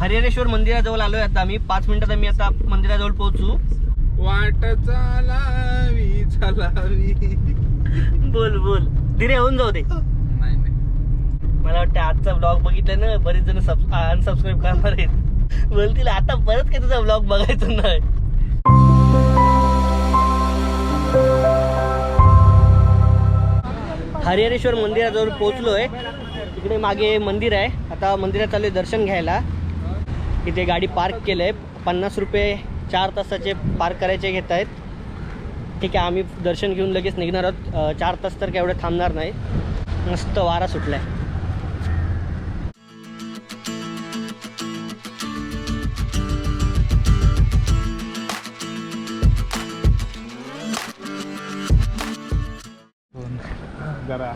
हरिहरेश्वर मंदिराजवळ आलोय आता आम्ही. पाच मिनिटात आम्ही आता मंदिराजवळ पोहोचू. वाट चालावी चालावी. बोल बोल. धीरे होऊन जाऊ दे. नाही नाही. मला वाटतं आजचा ब्लॉग बघितला ना बरेच जण अनसबस्क्राईब करणार आहेत. बोलतील आता परत काय तुझा ब्लॉग बघायचं नाही. हरिहरेश्वर मंदिराजवळ पोहोचलोय. तिकडे मागे मंदिर आहे. आता मंदिरात चालू आहे दर्शन घ्यायला. इथे गाडी पार्क केलं आहे पन्नास रुपये चार तासाचे पार्क करायचे घेत आहेत. ठीक आहे आम्ही दर्शन घेऊन लगेच निघणार आहोत. चार तास तर काय एवढं थांबणार नाही. मस्त वारा सुटलाय. जरा.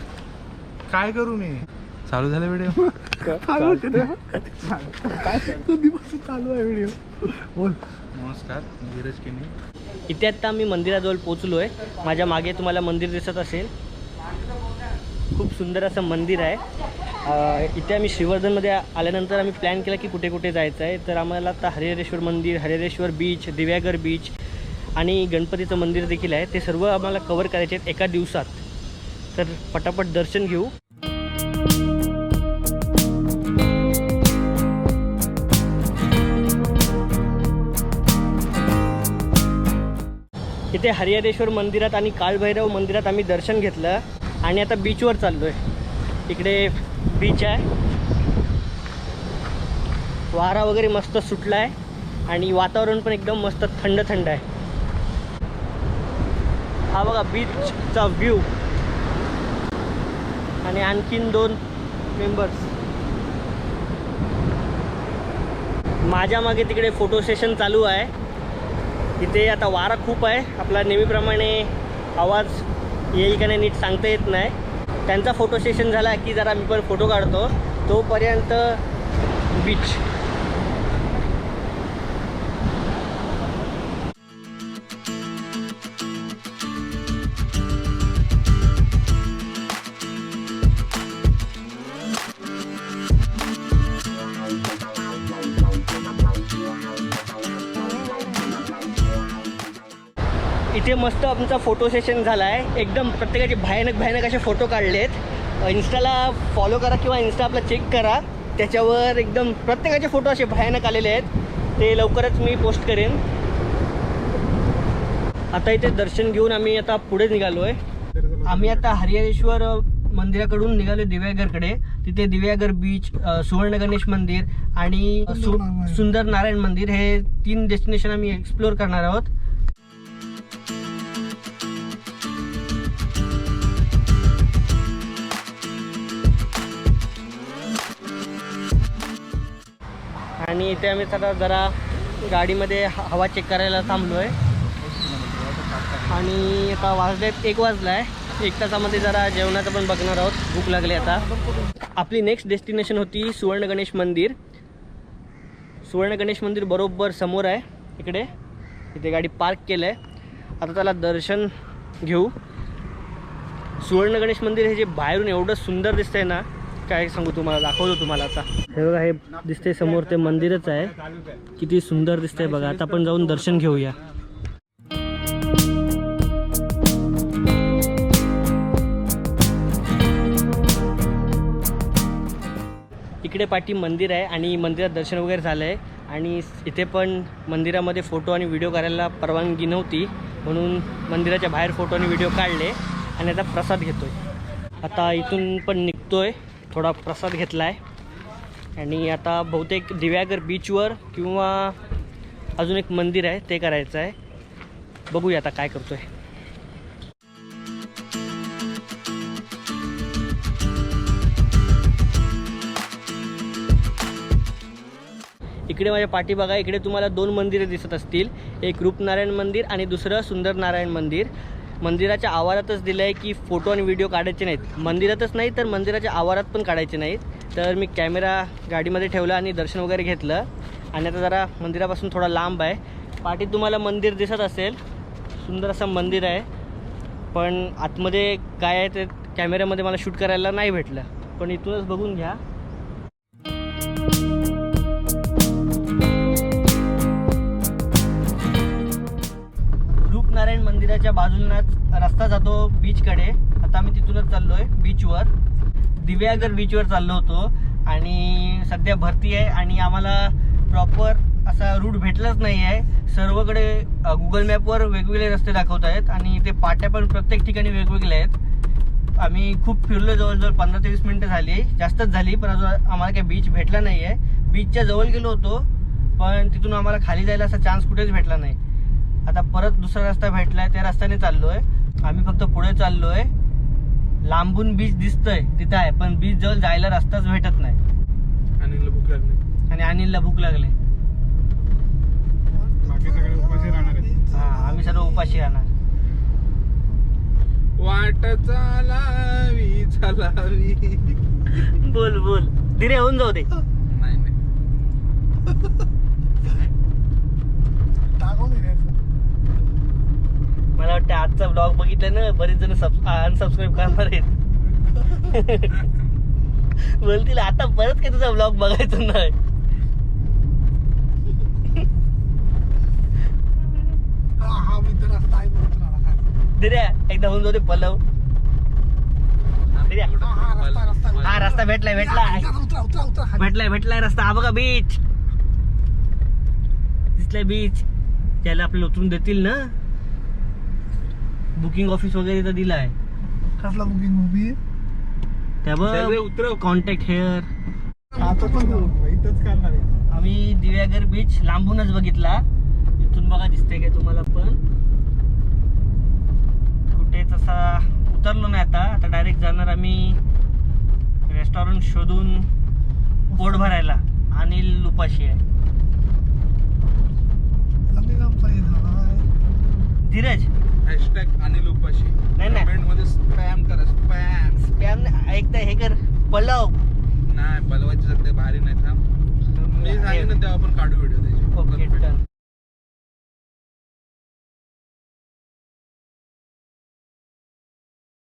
काय करू मी? चालू झाला व्हिडिओ चालू आहे व्हिडिओ बोल. नमस्कार मी धीरज किनी. इथे आता आम्ही मंदिराजवळ पोचलो आहे माझ्या मागे तुम्हाला मंदिर दिसत असेल. खूप सुंदर असं मंदिर आहे. अं, इथे आम्ही श्रीवर्धनमध्ये आल्यानंतर आम्ही प्लॅन केला की कुठे कुठे जायचं आहे. तर आम्हाला आता हरिहरेश्वर मंदिर हरिहरेश्वर बीच दिव्यागर बीच आणि गणपतीचं मंदिर देखील आहे. ते सर्व आम्हाला कवर करायचे आहेत एका दिवसात. तर पटापट दर्शन घेऊ. इथे हरिहरेश्वर मंदिरात आणि काळभैरव मंदिरात आम्ही दर्शन घेतलं आणि आता बीचवर चाललो आहे इकडे बीच आहे. वारा वगैरे मस्त सुटला आहे आणि वातावरण पण एकदम मस्त थंड थंड आहे. हा बघा बीचचा व्ह्यू आणि आणखीन दोन मेंबर्स माझ्या मागे तिकडे फोटो सेशन चालू आहे. इथे आता वारा खूप आहे. आपला नेहमीप्रमाणे आवाज येईल का नाही नीट सांगता येत नाही. त्यांचा फोटो सेशन झाला की जरा मी पण फोटो काढतो. तोपर्यंत बीच इथे मस्त आमचा फोटो सेशन झाला आहे एकदम प्रत्येकाचे भयानक भयानक असे फोटो काढलेत. इन्स्टाला फॉलो करा किंवा इन्स्टा आपला चेक करा. त्याच्यावर एकदम प्रत्येकाचे फोटो असे भयानक आलेले आहेत. ते लवकरच मी पोस्ट करेन. आता इथे दर्शन घेऊन आम्ही आता पुढे निघालो आहे आम्ही आता हरिहरेश्वर मंदिराकडून निघालो दिव्यागरकडे तिथे दिव्यागर बीच सुवर्ण गणेश मंदिर आणि सु सुंदर नारायण मंदिर. हे तीन डेस्टिनेशन आम्ही एक्सप्लोअर करणार आहोत. आणि इथे आम्ही आता जरा गाडीमध्ये हवा चेक करायला थांबलो आहे आणि आता वाजलेत एक वाजला आहे एक तासामध्ये जरा जेवणाचं पण बघणार आहोत. भूक लागली आता. आपली नेक्स्ट डेस्टिनेशन होती सुवर्ण गणेश मंदिर. सुवर्ण गणेश मंदिर बरोबर समोर आहे. इकडे. इथे गाडी पार्क केलं आहे आता त्याला दर्शन घेऊ. सुवर्ण गणेश मंदिर हे जे बाहेरून एवढं सुंदर दिसतंय ना काय सांगू तुम्हाला दाखवतो तुम्हाला आता. हे बघा हे दिसते समोर ते मंदिरच आहे. किती सुंदर दिसतंय बघा. आता आपण जाऊन दर्शन घेऊया. इकडे पाठी मंदिर आहे आणि मंदिरात दर्शन वगैरे झालं आहे आणि इथे पण मंदिरामध्ये फोटो आणि व्हिडिओ करायला परवानगी नव्हती. म्हणून मंदिराच्या बाहेर फोटो आणि व्हिडिओ काढले. आणि आता प्रसाद घेतोय. आता इथून पण निघतोय. थोडा प्रसाद घेतला आहे आणि आता बहुतेक दिव्यागर बीचवर किंवा अजून एक मंदिर आहे ते करायचं आहे. बघूया आता काय करतोय. इकडे माझ्या पाठी बघा इकडे तुम्हाला दोन मंदिरं दिसत असतील. एक रूपनारायण मंदिर आणि दुसरं सुंदर नारायण मंदिर. मंदिराच्या आवारातच दिलं आहे की फोटो आणि व्हिडिओ काढायचे नाहीत. मंदिरातच नाही तर मंदिराच्या आवारात पण काढायचे नाहीत. तर मी कॅमेरा गाडीमध्ये ठेवला आणि दर्शन वगैरे घेतलं. आणि आता जरा मंदिरापासून थोडा लांब आहे. पाठीत तुम्हाला मंदिर दिसत असेल. सुंदर असं मंदिर आहे. पण आतमध्ये काय आहे ते कॅमेऱ्यामध्ये मला शूट करायला नाही भेटलं. पण इथूनच बघून घ्या. नारायण मंदिराच्या बाजूनच रस्ता जातो बीचकडे आता आम्ही तिथूनच चाललोय बीचवर दिव्यागर बीचवर चाललो होतो. आणि सध्या भरती आहे आणि आम्हाला प्रॉपर असा रूट भेटलाच नाही आहे सर्वकडे गुगल मॅपवर वेगवेगळे रस्ते दाखवत आहेत आणि ते पाट्या पण प्रत्येक ठिकाणी वेगवेगळे आहेत. आम्ही खूप फिरलो जवळजवळ पंधरा ते वीस मिनटं झाली. जास्तच झाली पण अजून आम्हाला काही बीच भेटला नाही आहे बीचच्या जवळ गेलो होतो पण तिथून आम्हाला खाली जायला असा चान्स कुठेच भेटला नाही. आता परत दुसरा रस्ता भेटलाय त्या रस्त्याने चाललोय. आम्ही फक्त पुढे चाललोय. लांबून बीच दिसतोय तिथं आहे पण बीच जवळ जायला रस्ताच भेटत नाही. अनिलला भूक लागली. आणि अनिलला भूक लागले. बाकी सगळे उपाशी राहणार आहेत. हा आम्ही सर्व उपाशी राहणार. वाट चालावी चालावी. बोल बोल. धीरे होऊन जाऊ दे. नाही नाही मला वाटतं आजचा ब्लॉग बघितला ना बरेच जण अनसबस्क्राईब करणार आहेत. बोलतील आता परत काय तुझा ब्लॉग बघायचा नाही. एकदा होऊन जाऊ दे पलव हा रस्ता भेटलाय भेटलाय. भेटलाय भेटलाय रस्ता. हा बघा बीच दिसलाय बीच त्याला आपल्याला उतरून देतील ना? बुकिंग ऑफिस वगैरे तर दिलाय. कसला बुकिंग मूवी त्या सर्वे बघ उतरव. कॉन्टॅक्ट हेअर आता पण इथंच करणार आहे. आम्ही दिव्यागर बीच लांबूनच बघितला. इथून बघा दिसतंय काय तुम्हाला पण. कुठेच असा उतरलो नाही आता. आता डायरेक्ट जाणार आम्ही रेस्टॉरंट शोधून पोट भरायला. अनिल उपाशी आहे. धीरज. हॅशटॅग अनिल उपाशी. नाही, नाही. कमेंटमध्ये स्पॅम करा स्पॅम. स्पॅम ऐकता हे कर पलव. नाही बलवायचे सगळे भारी नाही थांब. मी सांगेन ना तेव्हा आपण काढू व्हिडिओ त्याचे. Okay Perfect. डन.